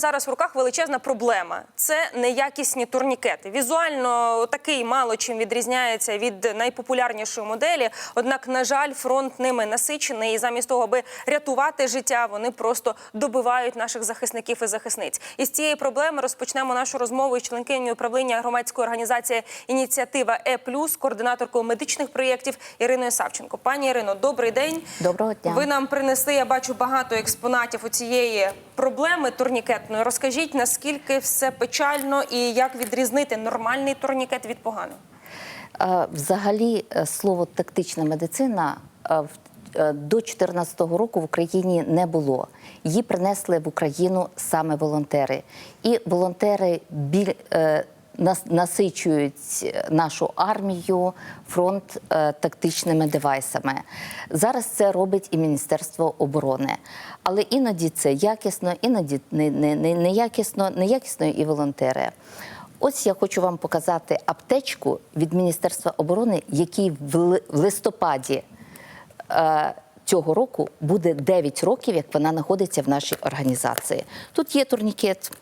Зараз в руках величезна проблема. Це неякісні турнікети. Візуально такий мало чим відрізняється від найпопулярнішої моделі. Однак, на жаль, фронт ними насичений, і замість того, аби рятувати життя, вони просто добивають наших захисників і захисниць. І з цієї проблеми розпочнемо нашу розмову із членкинею управління громадської організації Ініціатива Е координаторкою медичних проєктів Іриною Савченко. Пані Ірино, добрий день. Доброго дня. Ви нам принесли, я бачу багато експонатів у цієї проблеми турнікетної. Розкажіть, наскільки все печально і як відрізнити нормальний турнікет від поганого? Е, Взагалі, е, слово тактична медицина е, до 2014 року в Україні не було. Її принесли в Україну саме волонтери. І волонтери біль, насичують нашу армію, фронт е, тактичними девайсами. Зараз це робить і Міністерство оборони. Але іноді це якісно, іноді не, не, не, неякісно, неякісно і волонтери. Ось я хочу вам показати аптечку від Міністерства оборони, який в листопаді е, цього року буде 9 років, як вона знаходиться в нашій організації. Тут є турнікет.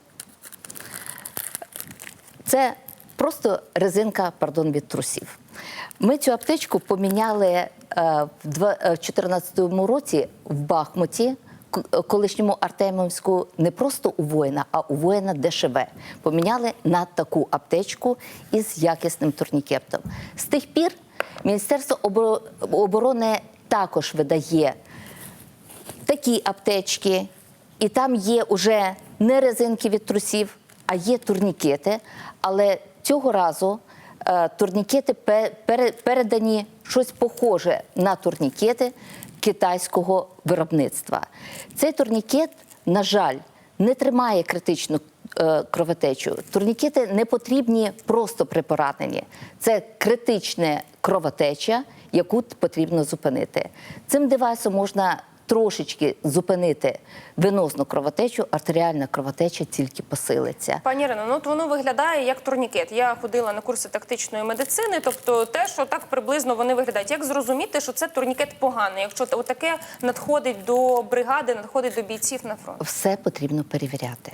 Це просто резинка, пардон, від трусів. Ми цю аптечку поміняли е, в 2014 році в Бахмуті, колишньому Артемівську, не просто у воїна, а у воїна ДШВ. Поміняли на таку аптечку із якісним турнікетом. З тих пір Міністерство оборони також видає такі аптечки, і там є уже не резинки від трусів, а є турнікети. Але цього разу е, турнікети передані щось похоже на турнікети китайського виробництва. Цей турнікет, на жаль, не тримає критичну е, кровотечу. Турнікети не потрібні просто при пораненні. Це критична кровотеча, яку потрібно зупинити. Цим девайсом можна трошечки зупинити венозну кровотечу, артеріальна кровотеча тільки посилиться. Пані Ірино, ну от воно виглядає як турнікет. Я ходила на курси тактичної медицини, тобто те, що так приблизно вони виглядають. Як зрозуміти, що це турнікет поганий, якщо таке надходить до бригади, надходить до бійців на фронт? Все потрібно перевіряти.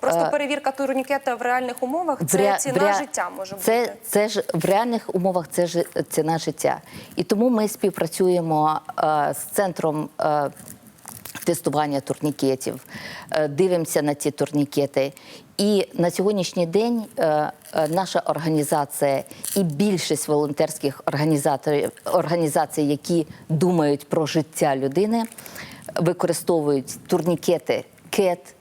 Просто перевірка турнікета в реальних умовах це В ре- ціна в ре- життя може це, бути. Це ж в реальних умовах це ж ціна життя. І тому ми співпрацюємо е, з центром. е, Тестування турнікетів, е, дивимося на ці турнікети. І на сьогоднішній день е, е, наша організація і більшість волонтерських організаторів організацій, які думають про життя людини, використовують турнікети КЕТ,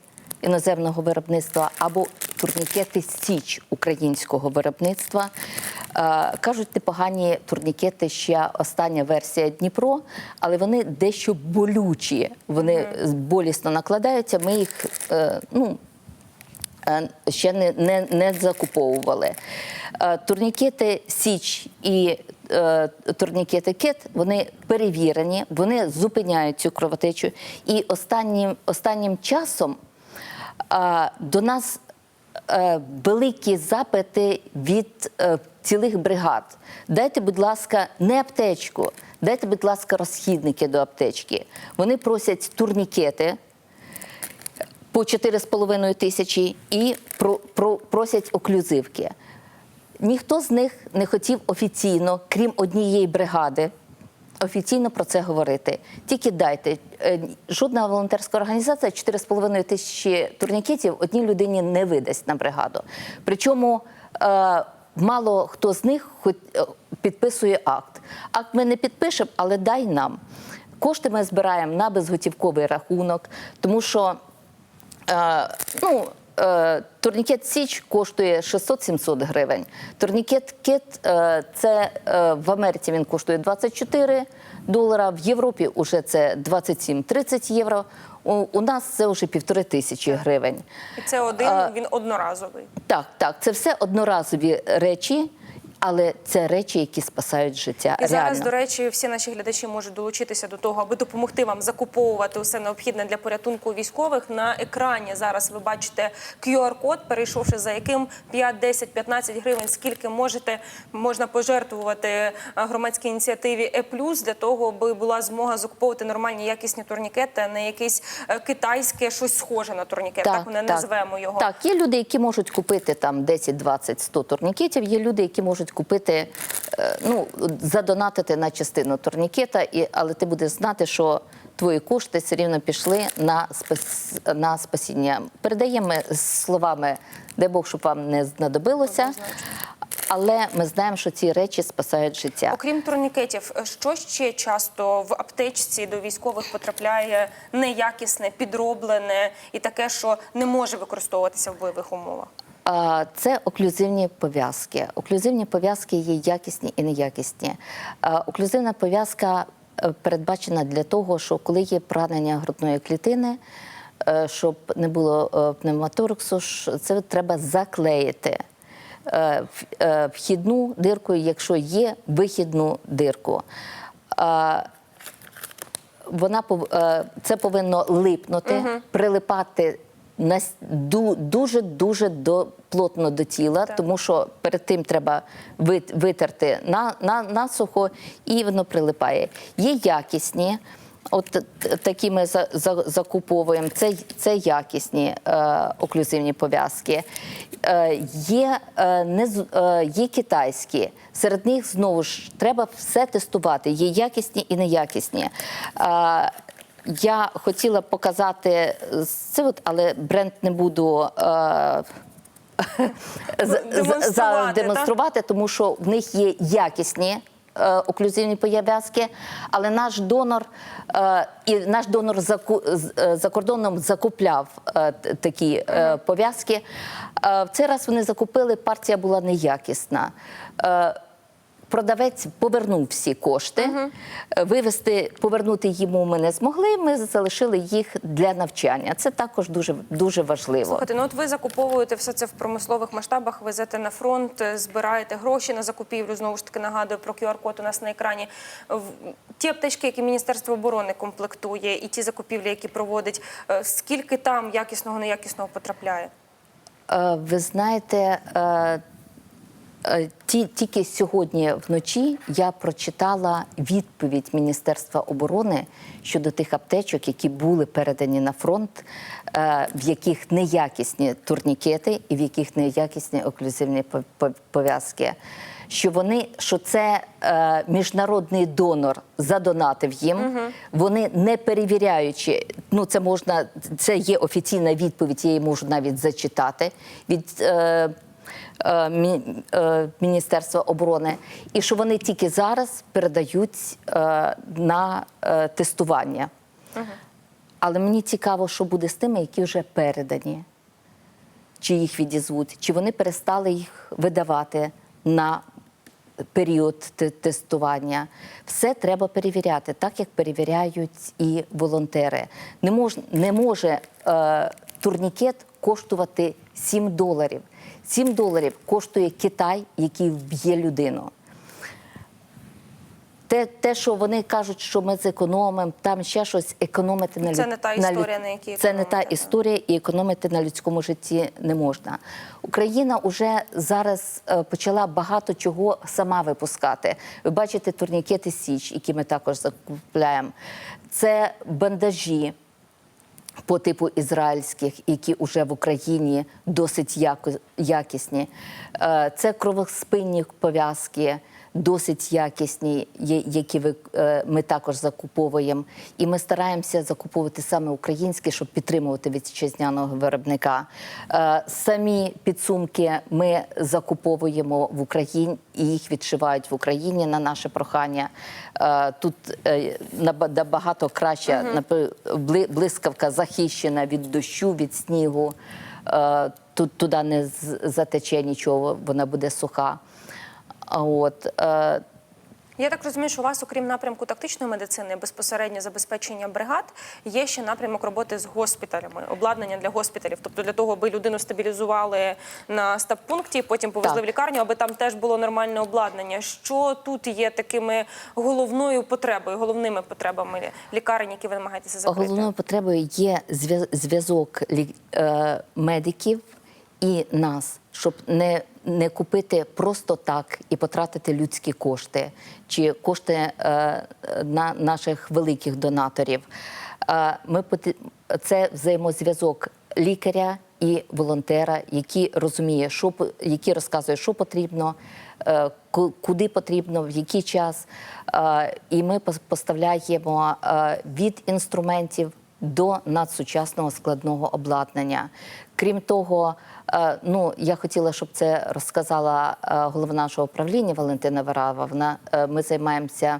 іноземного виробництва або турнікети Січ українського виробництва. Е, Кажуть, непогані турнікети ще остання версія Дніпро, але вони дещо болючі. Вони болісно накладаються. Ми їх е, ну, е, ще не, не, не закуповували. Турнікети Січ і е, турнікети Кет вони перевірені, вони зупиняють цю кровотечу. І останнім, останнім часом до нас е, великі запити від е, цілих бригад. Дайте, будь ласка, не аптечку, дайте, будь ласка, розхідники до аптечки. Вони просять турнікети по 4,5 тисячі і про, про, просять оклюзивки. Ніхто з них не хотів офіційно, крім однієї бригади, офіційно про це говорити. Тільки дайте. Е, Жодна волонтерська організація 4,5 тисячі турнікетів одній людині не видасть на бригаду. Причому е, мало хто з них е, підписує акт. Акт ми не підпишемо, але дай нам. Кошти ми збираємо на безготівковий рахунок, тому що ну, турнікет Січ коштує 600-700 гривень. Турнікет Кит е, це е, в Америці він коштує 24 долара, в Європі вже це 27-30 євро. У нас це вже півтори тисячі гривень. І це один він одноразовий. Так, так, це все одноразові речі. Але це речі, які спасають життя. І зараз, реально. до речі, всі наші глядачі можуть долучитися до того, аби допомогти вам закуповувати усе необхідне для порятунку військових. На екрані зараз ви бачите QR-код, перейшовши за яким 5, 10, 15 гривень, скільки можете можна пожертвувати громадській ініціативі Е для того, аби була змога закуповувати нормальні якісні турнікети, не якесь е, китайське щось схоже на турнікет. Так, ми називаємо його. Так, є люди, які можуть купити там 10, 20, 100 турнікетів. Є люди, які можуть купити, е, ну, задонатити на частину турнікета, і, але ти будеш знати, що твої кошти все рівно пішли на, спас, на спасіння. Передаємо словами, дай Бог, щоб вам не знадобилося. Але ми знаємо, що ці речі спасають життя. Окрім турнікетів, що ще часто в аптечці до військових потрапляє неякісне, підроблене і таке, що не може використовуватися в бойових умовах? Це оклюзивні пов'язки. Оклюзивні пов'язки є якісні і неякісні. Оклюзивна пов'язка е, передбачена для того, що коли є поранення грудної клітини, е, щоб не було е, пневмотораксу, ж це треба заклеїти вхідну дирку, якщо є вихідну дирку. Вона це повинно липнути, прилипати нас- ду- дуже дуже до плотно до тіла, тому що перед тим треба вит- витерти на, на, насухо і воно прилипає. Є якісні. От такі ми за, за, закуповуємо. Це, це якісні е, оклюзивні пов'язки. Е, є, е, не, е, є китайські. Серед них знову ж треба все тестувати. Є якісні і неякісні. Е, я хотіла показати це, от, але бренд не буду. Е, демонструвати, тому що в них є якісні е, оклюзивні пов'язки, але наш донор е, і наш донор за, е, за кордоном закупляв е, такі е, пов'язки. Е, в цей раз вони закупили, партія була неякісна. Е, Продавець повернув всі кошти. Е, Вивести, повернути йому ми не змогли. Ми залишили їх для навчання. Це також дуже дуже важливо. Слухайте, ну от ви закуповуєте все це в промислових масштабах, везете на фронт, е, збираєте гроші на закупівлю. Знову ж таки нагадую про QR-код у нас на екрані. Ті аптечки, які Міністерство оборони комплектує, і ті закупівлі, які проводить, е, скільки там якісного, неякісного потрапляє? Ви знаєте, ті, тільки сьогодні вночі я прочитала відповідь Міністерства оборони щодо тих аптечок, які були передані на фронт, е, в яких неякісні турнікети і в яких неякісні оклюзивні пов- пов- пов'язки. Що вони, що це е, міжнародний донор задонатив їм, вони не перевіряючи, ну це можна, це є офіційна відповідь, я її можу навіть зачитати. Від е, е, е, Міністерства оборони, і що вони тільки зараз передають е, на е, тестування. Але мені цікаво, що буде з тими, які вже передані, чи їх відізвуть, чи вони перестали їх видавати на період тестування. Все треба перевіряти, так як перевіряють і волонтери. Не, мож, не може е, турнікет коштувати 7 доларів. 7 доларів коштує Китай, який вб'є людину. Те, те, що вони кажуть, що ми зекономимо, там ще щось економити на Це не та на історія, на якій це не та історія, і економити на людському житті не можна. Україна вже зараз е, почала багато чого сама випускати. Ви бачите турнікети Січ, які ми також закупляємо. Це бандажі по типу ізраїльських, які вже в Україні досить якісні. Е, Це кровоспинні пов'язки. Досить якісні, які е, ми також закуповуємо. І ми стараємося закуповувати саме українські, щоб підтримувати вітчизняного виробника. Е, Самі підсумки ми закуповуємо в Україні і їх відшивають в Україні на наше прохання. Е, Тут наба- набагато краще блискавка захищена від дощу, від снігу. Тут туди не затече нічого, вона буде суха. А От, е, Я так розумію, що у вас, окрім напрямку тактичної медицини, безпосередньо забезпечення бригад, є ще напрямок роботи з госпіталями, обладнання для госпіталів. Тобто для того, аби людину стабілізували на стаб-пункті, потім повезли Так. в лікарню, аби там теж було нормальне обладнання. Що тут є такими головною потребою, головними потребами лікарень, які ви намагаєтеся закрити? Головною потребою є зв'я- зв'язок лі- е, медиків і нас, щоб не, не купити просто так і потратити людські кошти чи кошти е, на наших великих донаторів. Е, ми це взаємозв'язок лікаря і волонтера, який розуміє, що який розказує, що потрібно, е, куди потрібно, в який час. Е, І ми поставляємо е, від інструментів до надсучасного складного обладнання. Крім того, е, ну я хотіла, щоб це розказала е, голова нашого управління Валентина Варава. Е, ми займаємося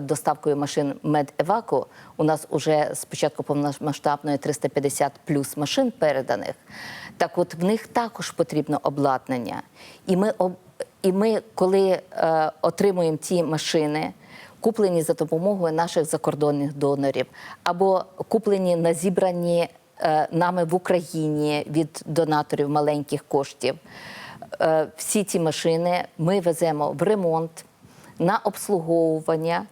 доставкою машин медеваку. У нас уже з початку повномасштабної 350 плюс машин переданих. Так, от в них також потрібно обладнання. І ми і ми, коли е, отримуємо ті машини, куплені за допомогою наших закордонних донорів, або куплені на зібрані е, нами в Україні від донаторів маленьких коштів. Е, всі ці машини ми веземо в ремонт, на обслуговування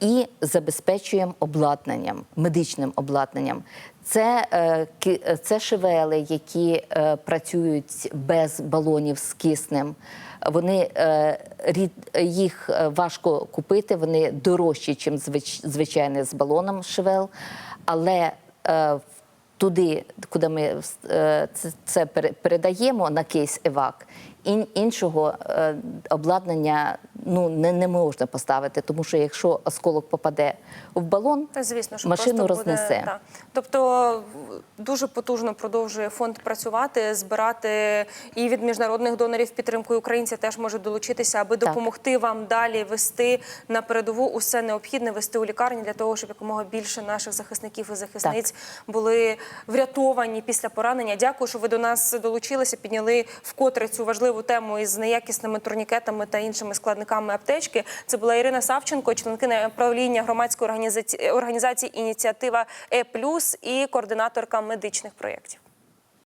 і забезпечуємо обладнанням, медичним обладнанням. Це, е, це шевели, які працюють без балонів з киснем. Вони е, рід- їх е, важко купити, вони дорожчі, ніж звичайне з балоном шевел. Але е, туди, куди ми це, передаємо на кейс ЕВАК, ін, іншого обладнання ну, не, не можна поставити, тому що якщо осколок попаде в балон, Та звісно, що машину просто буде, рознесе. так. Тобто дуже потужно продовжує фонд працювати, збирати і від міжнародних донорів підтримку і українці теж можуть долучитися, аби Так. допомогти вам далі вести на передову усе необхідне, вести у лікарні для того, щоб якомога більше наших захисників і захисниць були врятовані після поранення. Дякую, що ви до нас долучилися, підняли вкотре цю важливу тему із неякісними турнікетами та іншими складниками аптечки. Це була Ірина Савченко, членкиня правління громадської організації, організації ініціатива Е і координаторка медичних проєктів.